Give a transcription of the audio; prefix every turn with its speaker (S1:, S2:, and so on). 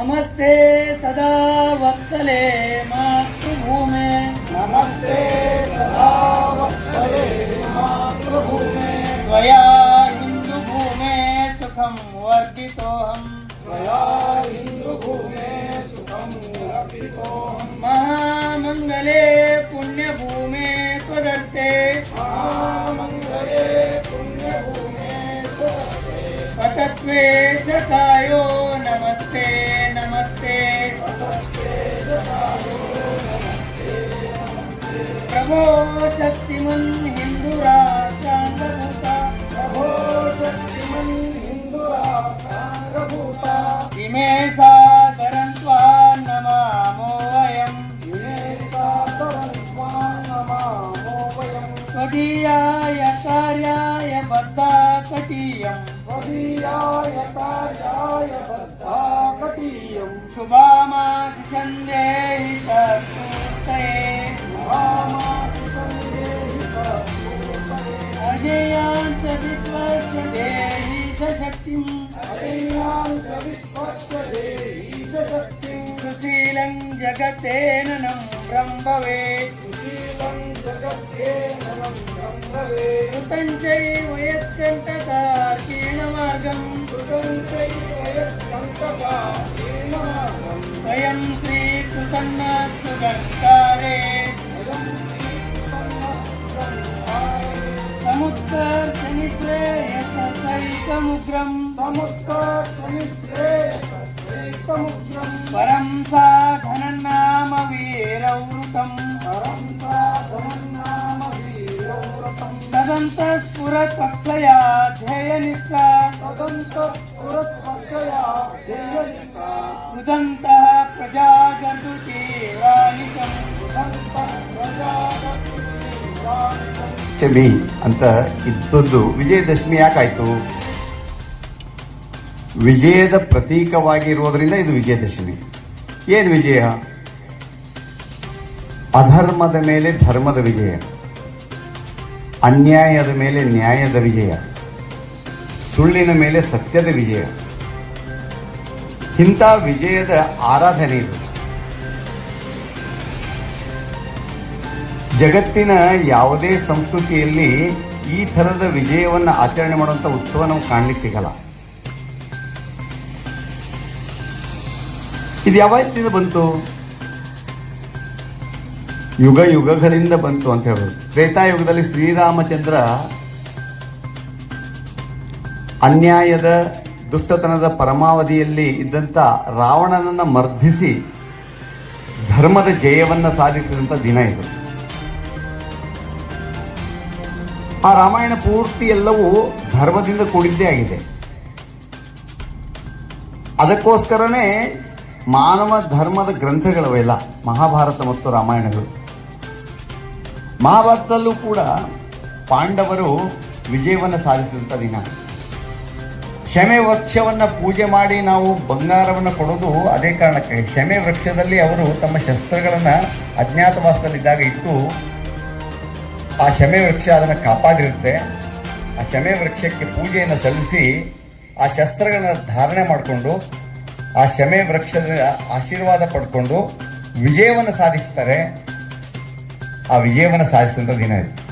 S1: नमस्ते सदा वत्सले मातृभूमे।
S2: नमस्ते सदा वत्सले मातृभूमे।
S1: त्वया हिन्दुभूमे सुखं वर्धितोऽहम्
S2: त्वया हिन्दुभूमे सुखं अर्पितोऽहम्
S1: महामङ्गले पुण्यभूमे त्वदर्थे।
S2: महामङ्गले पुण्यभूमे त्वदर्थे।
S1: पतत्वे शतायो शक्तिमन् हिन्दुराष्ट्राङ्गभूता
S2: प्रभो शक्तिमन् हिन्दुराष्ट्राङ्गभूता
S1: इमे सादरं त्वा नमामो वयम्
S2: इमे सादरं त्वां नमामो वयम्।
S1: त्वदीयाय कार्याय बद्धा कटीयम्।
S2: त्वदीयाय कार्याय बद्धा कटीयम्।
S1: शुभामाशु सन्देहि विश्वस्य देहि सशक्तिम्
S2: अय्यां सविश्वस्य देही च शक्तिं
S1: सुशीलं जगतेननं ब्रह्मवे
S2: सुशीलं जगद्येनं ब्रह्मवे
S1: कृतं चैव यत्कण्टकाकीर्णमार्गम्
S2: सुतं चैव यत्कण्टकाकीर्णमार्गम्
S1: स्वयं श्रीकृतन्न सुगन्तारे
S2: अयं సైకముగ్రం
S1: సముక్తముగ్రం పరం సాధనన్నామ వీరవృతం
S2: పరం సాధనన్నామ వీరవృతం తదంతఃస్ఫురత్వక్షయా
S1: ధ్యేయనిష్ఠా తదంతఃస్ఫురత్వక్షయా
S2: ధ్యేయనిష్ఠా మృదంతః
S1: ప్రజా జంతుకేవానిశం
S2: మృదంతః ప్రజా
S3: ಪಂಚಮಿ ಅಂತ ಇದ್ದದ್ದು ವಿಜಯದಶಮಿ ಯಾಕಾಯ್ತು? ವಿಜಯದ ಪ್ರತೀಕವಾಗಿರುವುದರಿಂದ ಇದು ವಿಜಯದಶಮಿ. ಏನು ವಿಜಯ? ಅಧರ್ಮದ ಮೇಲೆ ಧರ್ಮದ ವಿಜಯ. ಅನ್ಯಾಯದ ಮೇಲೆ ನ್ಯಾಯದ ವಿಜಯ. ಸುಳ್ಳಿನ ಮೇಲೆ ಸತ್ಯದ ವಿಜಯ. ಇಂಥ ವಿಜಯದ ಆರಾಧನೆ ಇದು. ಜಗತ್ತಿನ ಯಾವುದೇ ಸಂಸ್ಕೃತಿಯಲ್ಲಿ ಈ ಥರದ ವಿಜಯವನ್ನು ಆಚರಣೆ ಮಾಡುವಂಥ ಉತ್ಸವ ನಾವು ಕಾಣಲಿಕ್ಕೆ ಸಿಗಲ್ಲ. ಇದು ಯಾವತ್ತಿಂದ ಬಂತು? ಯುಗ ಯುಗಗಳಿಂದ ಬಂತು ಅಂತ ಹೇಳ್ಬೋದು. ತ್ರೇತಾಯುಗದಲ್ಲಿ ಶ್ರೀರಾಮಚಂದ್ರ ಅನ್ಯಾಯದ, ದುಷ್ಟತನದ ಪರಮಾವಧಿಯಲ್ಲಿ ಇದ್ದಂಥ ರಾವಣನನ್ನು ಮರ್ಧಿಸಿ ಧರ್ಮದ ಜಯವನ್ನು ಸಾಧಿಸಿದಂಥ ದಿನ ಇದು. ಆ ರಾಮಾಯಣ ಪೂರ್ತಿ ಎಲ್ಲವೂ ಧರ್ಮದಿಂದ ಕೂಡಿದ್ದೇ ಆಗಿದೆ. ಅದಕ್ಕೋಸ್ಕರನೇ ಮಾನವ ಧರ್ಮದ ಗ್ರಂಥಗಳವೆಲ್ಲ, ಮಹಾಭಾರತ ಮತ್ತು ರಾಮಾಯಣಗಳು. ಮಹಾಭಾರತದಲ್ಲೂ ಕೂಡ ಪಾಂಡವರು ವಿಜಯವನ್ನು ಸಾಧಿಸಿದಂಥ ದಿನ. ಕ್ಷಮೆ ವೃಕ್ಷವನ್ನ ಪೂಜೆ ಮಾಡಿ ನಾವು ಬಂಗಾರವನ್ನು ಕೊಡೋದು ಅದೇ ಕಾರಣಕ್ಕೆ. ಕ್ಷಮೆ ವೃಕ್ಷದಲ್ಲಿ ಅವರು ತಮ್ಮ ಶಸ್ತ್ರಗಳನ್ನು ಅಜ್ಞಾತವಾಸದಲ್ಲಿದ್ದಾಗ ಇಟ್ಟು ಆ ಶಮೆ ವೃಕ್ಷ ಅದನ್ನು ಕಾಪಾಡಿರುತ್ತೆ. ಆ ಶಮೆ ವೃಕ್ಷಕ್ಕೆ ಪೂಜೆಯನ್ನು ಸಲ್ಲಿಸಿ ಆ ಶಸ್ತ್ರಗಳನ್ನ ಧಾರಣೆ ಮಾಡಿಕೊಂಡು, ಆ ಶಮೆ ವೃಕ್ಷದ ಆಶೀರ್ವಾದ ಪಡ್ಕೊಂಡು ವಿಜಯವನ್ನು ಸಾಧಿಸ್ತಾರೆ. ಆ ವಿಜಯವನ್ನು ಸಾಧಿಸಿದಂಥ ದಿನ ಇದು.